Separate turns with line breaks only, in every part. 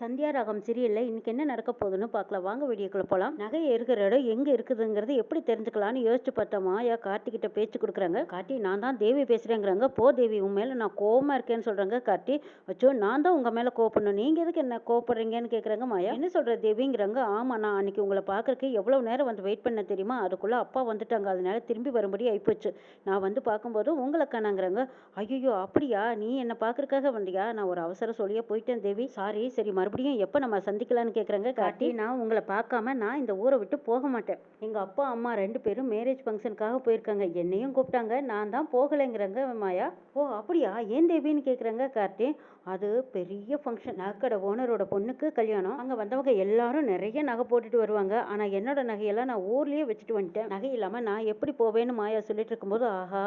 சந்தியா ராகம் சரியில்லை இன்னைக்கு என்ன நடக்க போகுதுன்னு பார்க்கலாம். வாங்க வீடியோக்குள்ள போலாம். நகை இருக்கிற இடம் எங்க இருக்குதுங்கிறது எப்படி தெரிஞ்சுக்கலாம்னு யோசிச்சு பார்த்தா மாயா கார்த்திகிட்ட பேச்சு கொடுக்குறாங்க. கார்த்தி நான் தான் தேவி பேசுறேங்கிறாங்க. போ தேவி உன் மேல நான் கோவமாக இருக்கேன்னு சொல்றாங்க கார்த்தி. அச்சோ நான் தான் உங்க மேல கோவப்படணும் நீங்க எதுக்கு என்ன கோவப்படுறீங்கன்னு கேக்குறாங்க மாயா. என்ன சொல்ற தேவிங்கிறாங்க ஆமா நான் அன்னைக்கு உங்களை பார்க்கறதுக்கு எவ்வளவு நேரம் வந்து வெயிட் பண்ண தெரியுமா? அதுக்குள்ள அப்பா வந்துட்டாங்க. அதனால திரும்பி வரும்படி ஆயிப்போச்சு. நான் வந்து பார்க்கும்போது உங்களை காணாங்கிறாங்க. ஐயோ அப்படியா? நீ என்ன பார்க்கறதுக்காக வந்தியா? நான் ஒரு அவசரம் சொல்லியே போயிட்டேன் தேவி. சாரி சரி மறுபடியும் எப்போ நம்ம சந்திக்கலாம்னு கேட்குறாங்க காட்டி நான் உங்களை பார்க்காம நான் இந்த ஊரை விட்டு போக மாட்டேன். எங்கள் அப்பா அம்மா ரெண்டு பேரும் மேரேஜ் ஃபங்க்ஷனுக்காக போயிருக்காங்க. என்னையும் கூப்பிட்டாங்க. நான் தான் போகலைங்கிறாங்க மாயா. ஓ அப்படியா? ஏன் தேவின்னு கேட்குறாங்க கார்த்தி? அது பெரிய ஃபங்க்ஷன் நகைக்கடை ஓனரோட பொண்ணுக்கு கல்யாணம். அங்கே வந்தவங்க எல்லாரும் நிறைய நகை போட்டுட்டு வருவாங்க. ஆனால் என்னோட நகையெல்லாம் நான் ஊர்லேயே வச்சுட்டு வந்துட்டேன். நகை இல்லாமல் நான் எப்படி போவேன்னு மாயா சொல்லிட்டு இருக்கும்போது ஆஹா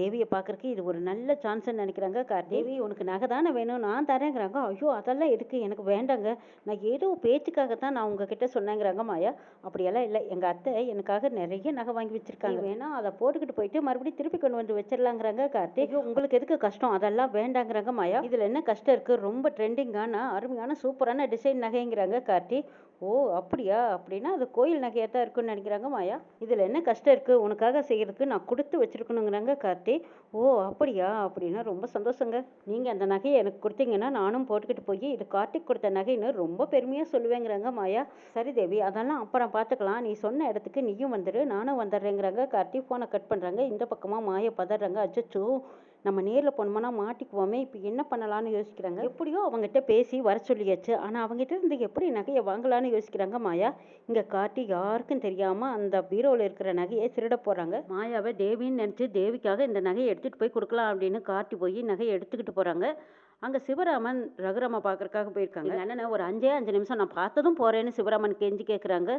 தேவியை பார்க்கறக்கு இது ஒரு நல்ல சான்ஸ்ன்னு நினைக்கிறாங்க கார் தேவி உனக்கு நகை தானே வேணும்? நான் தரேங்கிறாங்க. ஐயோ அதெல்லாம் எதுக்கு? எனக்கு வேண்டாங்க. நான் ஏதோ பேச்சுக்காக தான் நான் உங்ககிட்ட சொன்னேங்கிறாங்க மாயா. அப்படியெல்லாம் இல்லை. எங்கள் அத்தை எனக்காக நிறைய நகை வாங்கி வச்சிருக்காங்க. வேணா அதை போட்டுக்கிட்டு போயிட்டு மறுபடியும் திருப்பி கொண்டு வந்து வச்சிடலாங்கிறாங்க கார்த்திக் உங்களுக்கு எதுக்கு கஷ்டம்? அதெல்லாம் வேண்டாங்கிறாங்க மாயா. இதில் என்ன கஷ்டம் இருக்கு? ரொம்ப ட்ரெண்டிங்கான அருமையான சூப்பரான டிசைன் நகைங்கிறாங்க கார்த்தி. ஓ அப்படியா? அப்படின்னா அது கோயில் நகையாக தான் இருக்குன்னு நினைக்கிறாங்க மாயா. இதில் என்ன கஷ்டம் இருக்குது உனக்காக செய்கிறதுக்கு நான் கொடுத்து வச்சிருக்கணுங்கிறாங்க கார்த்தி. ஓ அப்படியா? அப்படின்னா ரொம்ப சந்தோஷங்க. நீங்கள் அந்த நகையை எனக்கு கொடுத்தீங்கன்னா நானும் போட்டுக்கிட்டு போய் இது கார்த்திக் கொடுத்த நகைன்னு ரொம்ப பெருமையாக சொல்லுவேங்கிறாங்க மாயா. சரி தேவி அதெல்லாம் அப்புறம் பார்த்துக்கலாம். நீ சொன்ன இடத்துக்கு நீயும் வந்துடு நானும் வந்துடுறேங்கிறாங்க கார்த்தி. ஃபோனை கட் பண்ணுறாங்க இந்த பக்கமாக மாயா பதறாங்க. அச்சச்சோ. நம்ம நேரில் போனோம்னா மாட்டிக்குவோமே இப்போ என்ன பண்ணலாம்னு யோசிக்கிறாங்க? எப்படியோ அவங்ககிட்ட பேசி வர சொல்லியாச்சு. ஆனால் அவங்ககிட்ட இருந்து எப்படி நகையை வாங்கலாம்னு யோசிக்கிறாங்க மாயா? இங்கே காட்டி யாருக்கும் தெரியாமல் அந்த பீரோவில் இருக்கிற நகையை திருட போகிறாங்க மாயாவை தேவின்னு நினச்சி தேவிக்காக இந்த நகையை எடுத்துகிட்டு போய் கொடுக்கலாம் அப்படின்னு காட்டி போய் நகையை எடுத்துக்கிட்டு போகிறாங்க அங்கே சிவராமன் ரகுராமா பார்க்கறக்காக போயிருக்காங்க. அண்ணனை ஒரு அஞ்சே அஞ்சு நிமிஷம் நான் பார்த்ததும் போகிறேன்னு சிவராமன் கெஞ்சி கேட்குறாங்க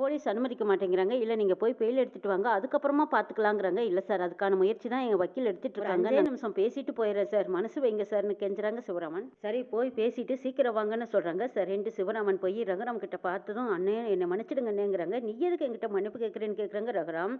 போலீஸ் அனுமதிக்க மாட்டேங்கிறாங்க. இல்லை நீங்கள் போய் பெயில் எடுத்துட்டு வாங்க. அதுக்கப்புறமா பார்த்துக்கலாங்கிறாங்க இல்லை சார் அதுக்கான முயற்சி தான் எங்கள் வக்கீல் எடுத்துட்டு இருக்காங்க. அஞ்சே நிமிஷம் பேசிட்டு போயிடுறேன் சார். மனசு வைங்க சார்னு கெஞ்சுறாங்க சிவராமன். சரி போய் பேசிட்டு சீக்கிரம் வாங்கன்னு சொல்கிறாங்க சரின்ட்டு சிவராமன் போய் ரகுராம் கிட்ட பார்த்ததும் அண்ணே என்னை மன்னிச்சிடுங்க அண்ணேங்கிறாங்க. நீ எதுக்கு என்கிட்ட மன்னிப்பு கேட்குறேன்னு கேட்குறாங்க ரகுராம்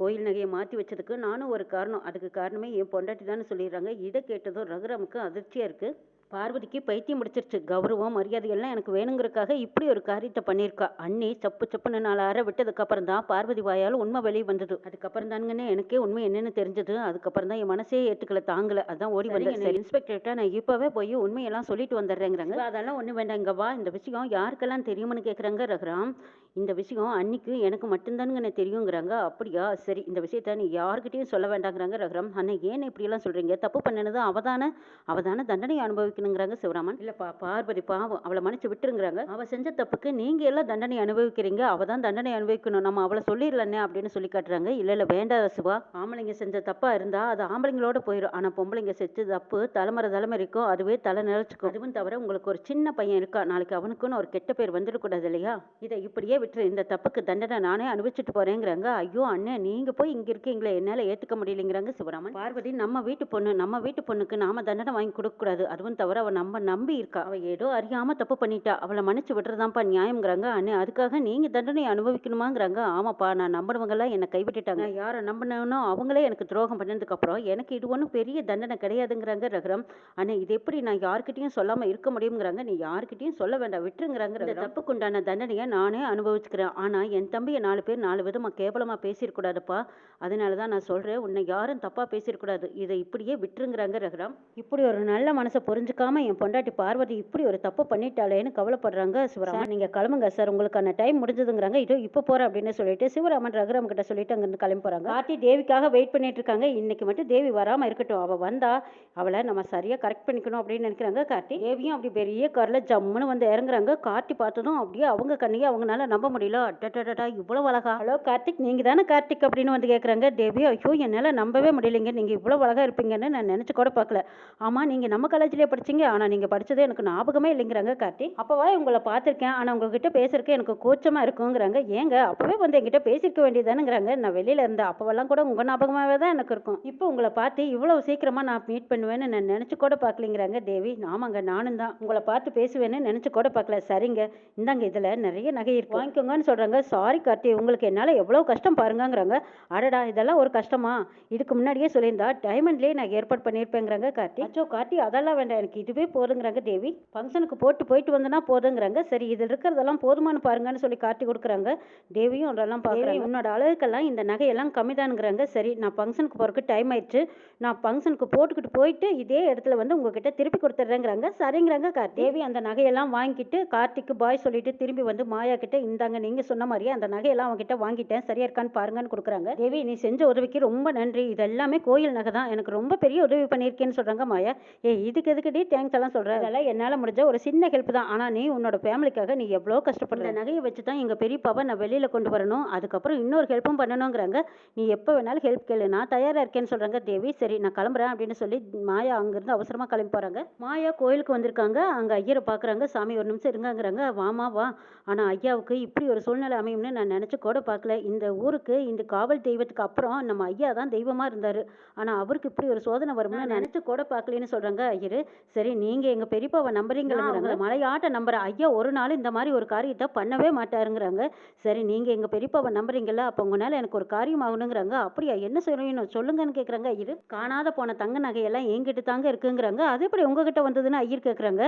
கோயில் நகையை மாற்றி வச்சதுக்கு நானும் ஒரு காரணம். அதுக்கு காரணமே என் பொண்டாட்டி தான் சொல்லிடுறாங்க. இதை கேட்டதும் ரகுராமுக்கு அதிர்ச்சியாக இருக்குது பார்வதிக்கு பைத்தியம் முடிச்சிருச்சு கௌரவம் மரியாதை எல்லாம் எனக்கு வேணுங்கிறதுக்காக இப்படி ஒரு காரியத்தை பண்ணியிருக்கா. அண்ணி சப்பு சப்புன்னு நாலு அரை விட்டதுக்கு அப்புறம் தான் பார்வதி வாயால் உண்மை வெளியே வந்தது. அதுக்கப்புறம் தானுங்கன்னு எனக்கே உண்மை என்னன்னு தெரிஞ்சது. அதுக்கப்புறம் தான் என் மனசே ஏற்றுக்கல தாங்கல. அதான் ஓடி வந்தேன். இன்ஸ்பெக்டர்கிட்ட நான் இப்போவே போய் உண்மையெல்லாம் சொல்லிட்டு வந்துடுறேங்கிறாங்க. அதெல்லாம் ஒன்றும் வேண்டாம் இங்க வா. இந்த விஷயம் யாருக்கெல்லாம் தெரியும்னு கேட்குறாங்க ரகுராம். இந்த விஷயம் அன்னைக்கு எனக்கு மட்டும்தானுங்க தெரியுங்கிறாங்க. அப்படியா? சரி இந்த விஷயத்த நீ யாருக்கிட்டையும் சொல்ல வேண்டாங்கிறாங்க ரகுராம். அண்ணா ஏன் இப்படியெல்லாம் சொல்கிறீங்க தப்பு பண்ணினது அவதானே? அவதான தண்டனை அனுபவிக்கணுங்கிறாங்க சிவராமன். இல்லைப்பா பார்வதி பாவம். அவளை மன்னிச்சு விட்டுருங்கிறாங்க. அவள் செஞ்ச தப்புக்கு நீங்கள் எல்லாம் தண்டனை அனுபவிக்கிறீங்க. அவள் தான் தண்டனை அனுபவிக்கணும். நம்ம அவளை சொல்லிடலண்ணே அப்படின்னு சொல்லி காட்டுறாங்க. இல்லை இல்லை வேண்டாத சிவா. ஆம்பளைங்க செஞ்ச தப்பாக இருந்தால் அது ஆம்பளைங்களோட போயிடும் ஆனால் பொம்பளைங்க செஞ்ச தப்பு தலைமுறை தலைமுறைக்கும் அதுவே தலை நிலச்சிக்கும். அதுவும் தவிர உங்களுக்கு ஒரு சின்ன பையன் இருக்கா? நாளைக்கு அவனுக்குன்னு ஒரு கெட்ட பேர் வந்துடக்கூடாது இல்லையா? இதை இப்படியே விட்டுரு இந்த தப்புக்கு தண்டனை நானே அனுபவிச்சுட்டு போறேங்கிறாங்க. ஐயோ அண்ணன் நீங்க போய் இங்க இருக்கீங்களே என்னால ஏத்துக்க முடியலைங்கிறாங்க சிவராமன். பார்வதி நம்ம வீட்டு பொண்ணு நம்ம வீட்டு பொண்ணுக்கு நாம தண்டனை வாங்கி கொடுக்க கூடாது அதுவும் தவிர அவ நம்ம நம்பி இருக்கா. அவ ஏதோ அறியாம தப்பு பண்ணிட்டா. அவளை மன்னிச்சு விட்டுறதான்ப்பா நியாயம்ங்கிறாங்க. அண்ணே அதுக்காக நீங்க தண்டனை அனுபவிக்கணுமாங்கிறாங்க. ஆமாப்பா நான் நம்பினவங்க எல்லாம் என்னை கைவிட்டுட்டாங்க. யாரை நம்பினோ அவங்களே எனக்கு துரோகம் பண்ணதுக்கு அப்புறம் எனக்கு இது ஒன்றும் பெரிய தண்டனை கிடையாதுங்கிறாங்க ரகுரம். அண்ணே இது எப்படி நான் யார்கிட்டயும் சொல்லாம இருக்க முடியுங்கிறாங்க நீ யார்கிட்டயும் சொல்ல வேண்டாம். விட்டுருங்கிறாங்க தப்புக்குண்டான தண்டனையை நானே அனுபவிச்சுக்கிறேன். ஆனால் என் தம்பியை நாலு பேர் நாலு விதமாக கேவலமாக பேசிடக்கூடாதுப்பா அதனால தான் நான் சொல்கிறேன் உன்னை யாரும் தப்பாக பேசிடக்கூடாது இதை இப்படியே விட்டுருங்கிறாங்க ரகுராம். இப்படி ஒரு நல்ல மனசை புரிஞ்சுக்காம என் பொண்டாட்டி பார்வதி இப்படி ஒரு தப்பு பண்ணிட்டாளேன்னு கவலைப்படுறாங்க சிவராமன். நீங்கள் கிளம்புங்க சார் உங்களுக்கான டைம் முடிஞ்சதுங்கிறாங்க. இதோ இப்போ போகிறேன் அப்படின்னு சொல்லிட்டு சிவராமன் ரகுராம் கிட்ட சொல்லிட்டு அங்கேருந்து கிளம்பி போகிறாங்க கார்த்தி தேவிக்காக வெயிட் பண்ணிட்டு இருக்காங்க இன்னைக்கு மட்டும் தேவி வராமல் இருக்கட்டும். அவள் வந்தா அவளை நம்ம சரியாக கரெக்ட் பண்ணிக்கணும் அப்படின்னு நினைக்கிறாங்க கார்த்தி. தேவியும் அப்படி பெரிய காரில் ஜம்முன்னு வந்து இறங்குறாங்க. கார்த்தி பார்த்ததும் அப்படியே அவங்க கண்ணையே அவங்களால நம்ப முடியல. அடடடடா இவ்வளோ அழகா. ஹலோ கார்த்திக் நீங்கள் தானே கார்த்திக் அப்படின்னு வந்து கேட்குறாங்க தேவி ஐயோ என்னால் நம்பவே முடியலைங்க. நீங்கள் இவ்வளோ அழகாக இருப்பீங்கன்னு நான் நினச்சி கூட பார்க்கல. ஆமாம் நீங்கள் நம்ம காலேஜ்லேயே படிச்சீங்க. ஆனால் நீங்கள் படித்தது எனக்கு ஞாபகமே இல்லைங்கிறாங்க கார்த்திக். அப்போவா உங்களை பார்த்துருக்கேன். ஆனால் உங்ககிட்ட பேசுறதுக்கு எனக்கு கூச்சமாக இருக்குங்கிறாங்க. ஏங்க அப்போவே வந்து என்கிட்ட பேசியிருக்க வேண்டியதானுங்கிறாங்க நான் வெளியில் இருந்தேன் அப்போவெல்லாம் கூட உங்கள் ஞாபகமாகவே தான் எனக்கு இருக்கும். இப்போ உங்களை பார்த்து இவ்வளோ சீக்கிரமாக நான் மீட் பண்ணுவேன்னு நான் நினச்சி கூட பார்க்கலிங்கிறாங்க தேவி. ஆமாங்க நானும் தான் உங்களை பார்த்து பேசுவேன்னு நினச்சி கூட பார்க்கல. சரிங்க. இந்தாங்க இதில் நிறைய நகை இருக்கு. வாங்கிக்கோங்கன்னு சொல்றாங்க. சாரி கார்த்தி உங்களுக்கு என்னால எவ்வளவு கஷ்டம் பாருங்கங்கிறாங்க. அடடா இதெல்லாம் ஒரு கஷ்டமா? இதுக்கு முன்னாடியே சொல்லியிருந்தா டைமண்ட்லயே நான் ஏற்பாடு பண்ணியிருப்பேங்கிறாங்க கார்த்தி. அச்சோ கார்த்தி அதெல்லாம் வேண்டாம். எனக்கு இதுவே போதுங்கிறாங்க தேவி. ஃபங்க்ஷனுக்கு போட்டு போயிட்டு வந்தனா போதுங்கிறாங்க. சரி இதில் இருக்கிறதெல்லாம் போதுமானு பாருங்கன்னு சொல்லி காட்டி கொடுக்குறாங்க. தேவியும் அதெல்லாம் பார்க்குறாங்க உன்னோட அழகுக்கெல்லாம் இந்த நகையெல்லாம் கம்மி தானுங்கிறாங்க சரி நான் ஃபங்க்ஷனுக்கு போகிறதுக்கு டைம் ஆயிடுச்சு. நான் ஃபங்க்ஷனுக்கு போட்டுக்கிட்டு போயிட்டு இதே இடத்துல வந்து உங்ககிட்ட திருப்பி கொடுத்துட்றேங்கிறாங்க சரிங்கிறாங்க கார்த்தி. தேவி அந்த நகையெல்லாம் வாங்கிட்டு கார்த்திக்கு பாய் சொல்லிட்டு திரும்பி வந்து மாயா கிட்ட இந்தாங்க நீங்க சொன்ன மாதிரியே அந்த நகையெல்லாம் அவங்ககிட்ட வாங்கிட்டேன். சரியா இருக்கான்னு பாருங்கன்னு கொடுக்குறாங்க. தேவி நீ செஞ்ச உதவிக்கு ரொம்ப நன்றி. இது எல்லாமே கோயில் நகை தான். எனக்கு ரொம்ப பெரிய உதவி பண்ணியிருக்கேன்னு சொல்றாங்க மாயா. ஏ இதுக்கு எதுக்குடி தேங்க்ஸ் எல்லாம் சொல்ற? அதெல்லாம் என்னால முடிஞ்ச ஒரு சின்ன ஹெல்ப் தான். ஆனா நீ உன்னோட ஃபேமிலிக்காக நீ எவ்வளோ கஷ்டப்படுற? நகையை வச்சு தான் எங்க பெரியப்பாவை நான் வெளியில கொண்டு வரணும். அதுக்கப்புறம் இன்னொரு ஹெல்ப்பும் பண்ணணுங்கிறாங்க நீ எப்போ வேணாலும் ஹெல்ப் கேளு. நான் தயாரா இருக்கேன்னு சொல்றாங்க. தேவி சரி நான் கிளம்புறேன் அப்படின்னு சொல்லி மாயா அங்கிருந்து அவசரமா கிளம்பி போறாங்க. மாயா கோயிலுக்கு வந்திருக்காங்க. அங்க ஐயரை பாக்குறாங்க. சாமி ஒரு நிமிஷம் இருங்கங்கிறாங்க. வாமா வா. ஆனா ஐயாவுக்கு இப்படி ஒரு சூழ்நிலை அமையும்னு நான் நினைச்சு கூட பார்க்கல. இந்த ஊருக்கு இந்த காவல் தெய்வத்துக்கு அப்புறம் நம்ம ஐயா தான் தெய்வமா இருந்தாரு. ஆனா அவருக்கு இப்படி ஒரு சோதனை வரும்னு நான் நினைச்சு கூட பார்க்கலன்னு சொல்றாங்க ஐயரு. சரி நீங்க எங்க பெரியப்பாவை நம்புறீங்களா மலையாட்ட நம்புற ஐயா ஒரு நாள் இந்த மாதிரி ஒரு காரியத்தை பண்ணவே மாட்டாருங்கிறாங்க. சரி நீங்க எங்க பெரியப்பாவை நம்புறீங்கல்ல அப்ப உங்களால எனக்கு ஒரு காரியம் ஆகணுங்கிறாங்க. அப்படியா என்ன சொல்லணும் சொல்லுங்கன்னு கேக்குறாங்க ஐயரு. காணாத போன தங்க நகையெல்லாம் என்கிட்ட தாங்க இருக்குங்கிறாங்க. அது எப்படி உங்ககிட்ட வந்ததுன்னு ஐயர் கேக்குறாங்க.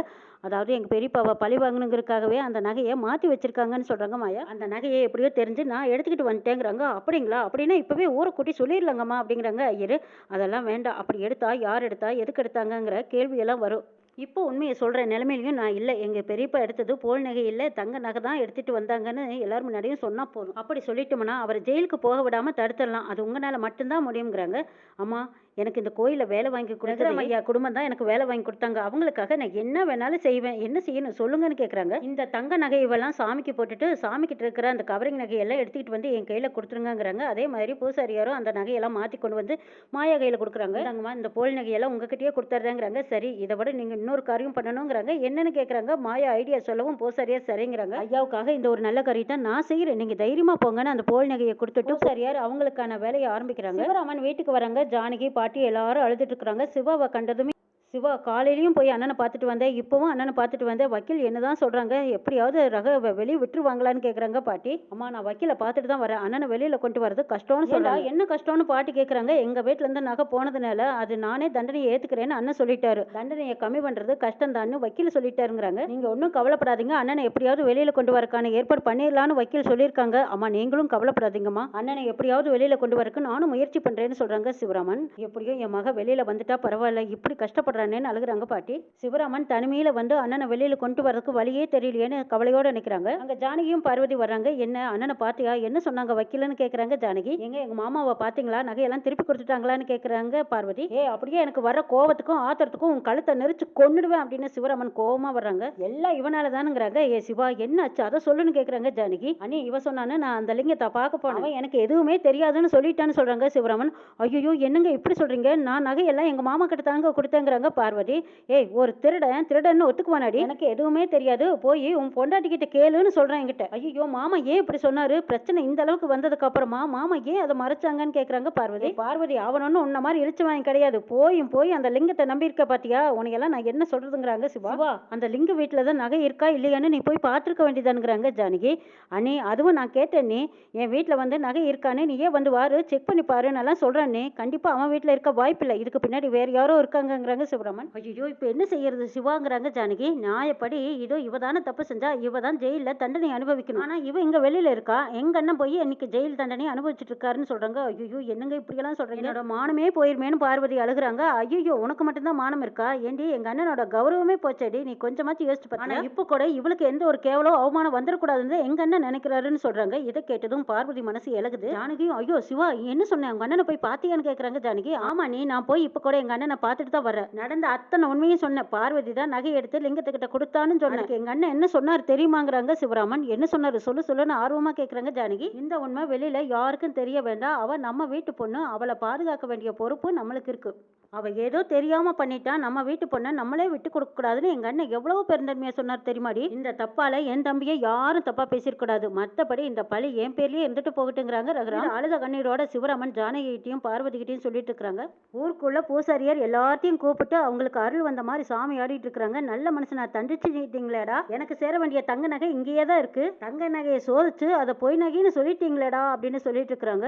அதாவது எங்க பெரியப்பாவை பழி வாங்கணுங்கிறதுக்காகவே அந்த நகையை மாத்தி வச்சிருக்காங்கன்னு சொல்றாங்க. மாயா அந்த நகையை எப்படியோ தெரிஞ்சு நான் எடுத்துக்கிட்டு வந்துட்டேங்கிறாங்க. அப்படிங்களா? அப்படின்னா இப்போவே ஊரை கூட்டி சொல்லிடலாங்கம்மா அப்படிங்கிறாங்க. ஐயரு அதெல்லாம் வேண்டாம். அப்படி எடுத்தா யார் எடுத்தா எதுக்கு எடுத்தாங்கங்கிற கேள்வியெல்லாம் வரும். இப்போ உண்மையை சொல்கிற நிலைமையிலையும் நான் இல்லை. எங்கள் பெரியப்பா எடுத்தது போல் நகை இல்லை. தங்க நகை தான் எடுத்துகிட்டு வந்தாங்கன்னு எல்லாரும் முன்னாடியும் சொன்னால் போதும். அப்படி சொல்லிட்டோம்னா அவர் ஜெயிலுக்கு போக விடாமல் தடுத்துடலாம். அது உங்களால் மட்டும்தான் முடியுங்கிறாங்க அம்மா எனக்கு இந்த கோயிலில் வேலை வாங்கி கொடுக்குற ஐயா குடும்பம் தான் எனக்கு வேலை வாங்கி கொடுத்தாங்க. அவங்களுக்காக நான் என்ன வேணாலும் செய்வேன். என்ன செய்யணும்? சொல்லுங்கன்னு கேட்குறாங்க இந்த தங்க நகையெல்லாம் சாமிக்கு போட்டுட்டு சாமி கிட்ட இருக்கிற அந்த கவரிங் நகையெல்லாம் எடுத்துக்கிட்டு வந்து என் கையில் கொடுத்துருங்கங்கிறாங்க. அதே மாதிரி பூசாரியாரும் அந்த நகையெல்லாம் மாற்றி கொண்டு வந்து மாயா கையில் கொடுக்குறாங்க. இந்தாங்கம்மா இந்த போல் நகையெல்லாம் உங்ககிட்டயே கொடுத்துட்றேங்கிறாங்க சரி இதை விட நீங்கள் இன்னொரு காரியம் பண்ணணுங்கிறாங்க. என்னன்னு கேட்குறாங்க மாயா ஐடியா சொல்லவும் பூசாரியா சரிங்கிறாங்க. ஐயாவுக்காக இந்த ஒரு நல்ல காரியத்தை நான் செய்கிறேன் நீங்கள் தைரியமாக போங்கன்னு அந்த போல் நகையை கொடுத்துட்டு பூசாரியார் அவங்களுக்கான வேலையை ஆரம்பிக்கிறாங்க. சிவராமன் வீட்டுக்கு வராங்க. ஜானகி பாட்டி எல்லாரும் அழுதுட்டு இருக்கிறாங்க. சிவாவை கண்டதுமே சிவா காலையிலயும் போய் அண்ணனை பார்த்துட்டு வந்தேன். இப்போவும் அண்ணனை பார்த்துட்டு வந்தேன். வக்கீல் என்னதான் சொல்றாங்க? எப்படியாவது ரக வெளிய விட்டுருவாங்களான்னு கேக்குறாங்க பாட்டி. அம்மா நான் வக்கீலை பார்த்துட்டு தான் வரேன். அண்ணனை வெளியில கொண்டு வரது கஷ்டம்னு சொல்றாங்க என்ன கஷ்டம்னு பாட்டி கேக்குறாங்க? எங்க வீட்ல இருந்து நகை போனதுனால அது நானே தண்டனையை ஏத்துக்கிறேன்னு அண்ணன் சொல்லிட்டாரு. தண்டனையை கம்மி பண்றது கஷ்டம் தான் வக்கீல் சொல்லிட்டாருங்கிறாங்க. நீங்க ஒன்றும் கவலைப்படாதீங்க. அண்ணனை எப்படியாவது வெளியில கொண்டு வரக்கான ஏற்பாடு பண்ணிடலான்னு வக்கீல் சொல்லியிருக்காங்க. அம்மா நீங்களும் கவலைப்படாதீங்கம்மா. அண்ணனை எப்படியாவது வெளியில கொண்டு வரக்கு நானும் முயற்சி பண்றேன்னு சொல்றாங்க சிவராமன். எப்படியோ என் மக வெளியில வந்துட்டா பரவாயில்ல. இப்படி கஷ்டப்படுறானேன்னு அழுகுறாங்க பாட்டி. சிவராமன் தனிமையில் வந்து அண்ணனை வெளியில் கொண்டு வரதுக்கு வழியே தெரியலையேன்னு கவலையோடு நினைக்கிறாங்க அங்கே ஜானகியும் பார்வதி வர்றாங்க. என்ன அண்ணனை பார்த்தியா? என்ன சொன்னாங்க? வக்கீலன்னு கேட்குறாங்க ஜானகி. எங்க எங்கள் மாமாவை பார்த்தீங்களா? நகையெல்லாம் திருப்பி கொடுத்துட்டாங்களான்னு கேட்குறாங்க பார்வதி. ஏ அப்படியே எனக்கு வர கோவத்துக்கும் ஆத்திரத்துக்கும் உன் கழுத்தை நெரிச்சு கொன்னுடுவேன் அப்படின்னு சிவராமன் கோவமாக வர்றாங்க. எல்லாம் இவனால தானுங்கிறாங்க. ஏ சிவா என்ன ஆச்சு அதை சொல்லுன்னு கேட்குறாங்க ஜானகி. அண்ணி இவ சொன்னான்னு நான் அந்த லிங்கத்தை பார்க்க போனவன் எனக்கு எதுவுமே தெரியாதுன்னு சொல்லிட்டான்னு சொல்கிறாங்க சிவராமன். ஐயோ என்னங்க இப்படி சொல்கிறீங்க நான் நகையெல்லாம் எங்கள் மாமா கிட்ட தாங்க கொடுத்தேங்கிறாங்க பார்வதி ஏய் ஒரு திருடன் திருடன்னு ஒத்துக்குவானாடி? எனக்கு எதுவுமே தெரியாது. போய் உன் பொண்டாட்டி கிட்ட கேளுன்னு சொல்றேன் என்கிட்ட. ஐயோ மாமா ஏன் இப்படி சொன்னாரு? பிரச்சனை இந்த அளவுக்கு வந்ததுக்கு அப்புறமா மாமா ஏன் அதை மறைச்சாங்கன்னு கேக்குறாங்க பார்வதி? பார்வதி அவனொன்னு உன்ன மாதிரி இழிச்சு வாங்கி கிடையாது. போயும் போய் அந்த லிங்கத்தை நம்பி இருக்க பாத்தியா? உனையெல்லாம் நான் என்ன சொல்றதுங்கிறாங்க சிவா? சிவா, அந்த லிங்க வீட்டுல தான் நகை இருக்கா இல்லையான்னு நீ போய் பார்த்துருக்க வேண்டியதானுங்கிறாங்க ஜானகி. அண்ணி அதுவும் நான் கேட்டேன் நீ என் வீட்டில் வந்து நகை இருக்கானே நீ ஏன் வந்து வாரு செக் பண்ணி பாருன்னு எல்லாம் சொல்கிறேன் நீ கண்டிப்பாக அவன் வீட்டில் இருக்க வாய்ப்பில்லை. இதுக்கு பின்னாடி வேற யாரோ இருக்காங்கங்கிறாங்க சிவராமன் ஐயோ இப்போ என்ன செய்யறது? சிவாங்கிறாங்க ஜானகி. நியாயப்படி இதோ இவ தானே தப்பு செஞ்சா இவ தான் ஜெயிலில் தண்டனை அனுபவிக்கணும். ஆனால் இவ இங்கே வெளியில் இருக்கா? எங்க அண்ணன் போய் இன்னைக்கு ஜெயில் தண்டனை அனுபவிச்சுட்டு இருக்காருன்னு சொல்கிறாங்க ஐயோ என்னங்க இப்படியெல்லாம் சொல்கிறீங்க என்னோட மானமே போயிருமேன்னு பார்வதி அழுகுறாங்க. ஐயோ உனக்கு மட்டும்தான் மானம் இருக்கா? ஏண்டி எங்க அண்ணனோட கௌரவமே போச்சேடி. நீ கொஞ்சமாச்சும் யோசிச்சு பாத்தியா? இப்போ கூட இவளுக்கு எந்த ஒரு கேவலம் அவமானம் வந்துடக்கூடாதுன்னு எங்க அண்ணன் நினைக்கிறாருன்னு சொல்றாங்க. இதை கேட்டதும் பார்வதி மனசு இலகுது ஜானகியும் ஐயோ சிவா என்ன சொன்னேன் உங்க அண்ணனை போய் பாத்தியான்னு கேக்குறாங்க ஜானகி. ஆமா நீ நான் போய் இப்போ கூட எங்க அண்ணனை பார்த்துட்டு தான் வரேன் நடந்த அத்தனை உண்மையும் சொன்னேன். பார்வதி தான் நகை எடுத்து லிங்கத்துக்கிட்ட கொடுத்தான்னு சொன்னேன். எங்க அண்ணன் என்ன சொன்னார் தெரியுமாங்கிறாங்க சிவராமன். என்ன சொன்னாரு? சொல்லு சொல்லுன்னு ஆர்வமா கேக்குறாங்க ஜானகி. இந்த உண்மை வெளியில யாருக்கும் தெரிய வேண்டாம். அவ நம்ம வீட்டு பொண்ணு. அவளை பாதுகாக்க வேண்டிய பொறுப்பு நம்மளுக்கு இருக்கு. அவ ஏதோ தெரியாம பண்ணிட்டா நம்ம வீட்டு பொண்ணை நம்மளே விட்டு கொடுக்க கூடாதுன்னு எங்க அண்ணன் எவ்வளவு பெருந்தன்மையா சொன்னார் தெரியுமாடி? இந்த தப்பால என் தம்பியை யாரும் தப்பா பேசிடக்கூடாது மத்தபடி இந்த பழி என் பேர்லயே இருந்துட்டு போகட்டுங்கிறாங்க ரகுராம். அழுத கண்ணீரோட சிவராமன் ஜானகிட்டையும் பார்வதி கிட்டையும் சொல்லிட்டு இருக்காங்க ஊருக்குள்ள பூசாரியார் எல்லாத்தையும் கூப்பிட்டு தொட்டு அவங்களுக்கு அருள் வந்த மாதிரி சாமி ஆடிட்டு இருக்காங்க நல்ல மனுஷனா தண்டிச்சுட்டீங்களேடா எனக்கு சேர வேண்டிய தங்க நகை இங்கேயே தான் இருக்கு. தங்க நகையை சோதிச்சு அதை பொய் நகைன்னு சொல்லிட்டீங்களேடா அப்படின்னு சொல்லிட்டு இருக்காங்க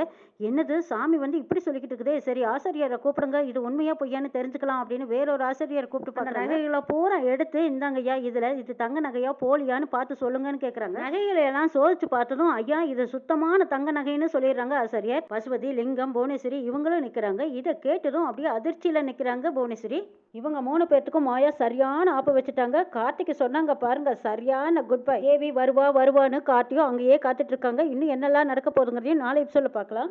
என்னது? சாமி வந்து இப்படி சொல்லிக்கிட்டு இருக்குதே. சரி ஆசிரியரை கூப்பிடுங்க. இது உண்மையா பொய்யான்னு தெரிஞ்சுக்கலாம் அப்படின்னு வேறொரு ஆசிரியர் கூப்பிட்டு பார்க்க நகைகளை பூரா எடுத்து இந்தாங்க ஐயா இதுல இது தங்க நகையா போலியான்னு பார்த்து சொல்லுங்கன்னு கேக்குறாங்க. நகைகளை எல்லாம் சோதிச்சு பார்த்ததும் ஐயா இது சுத்தமான தங்க நகைன்னு சொல்லிடுறாங்க ஆசிரியர். பசுபதி லிங்கம் புவனேஸ்வரி இவங்களும் நிக்கிறாங்க. இதை கேட்டதும் அப்படியே அதிர்ச்சியில நிக்கிறாங்க புவனேஸ்வரி. இவங்க மூணு பேர்த்துக்கும் மாயா சரியான ஆப்பு வச்சுட்டாங்க. கார்த்திக்கு சொன்னாங்க பாருங்க சரியான குட் பை தேவி வருவா வருவான்னு கார்த்தியும் அங்கேயே காத்துட்டு இருக்காங்க. இன்னும் என்னெல்லாம் நடக்க போகுதுங்கிறதையும் நாளை சொல்ல பார்க்கலாம்.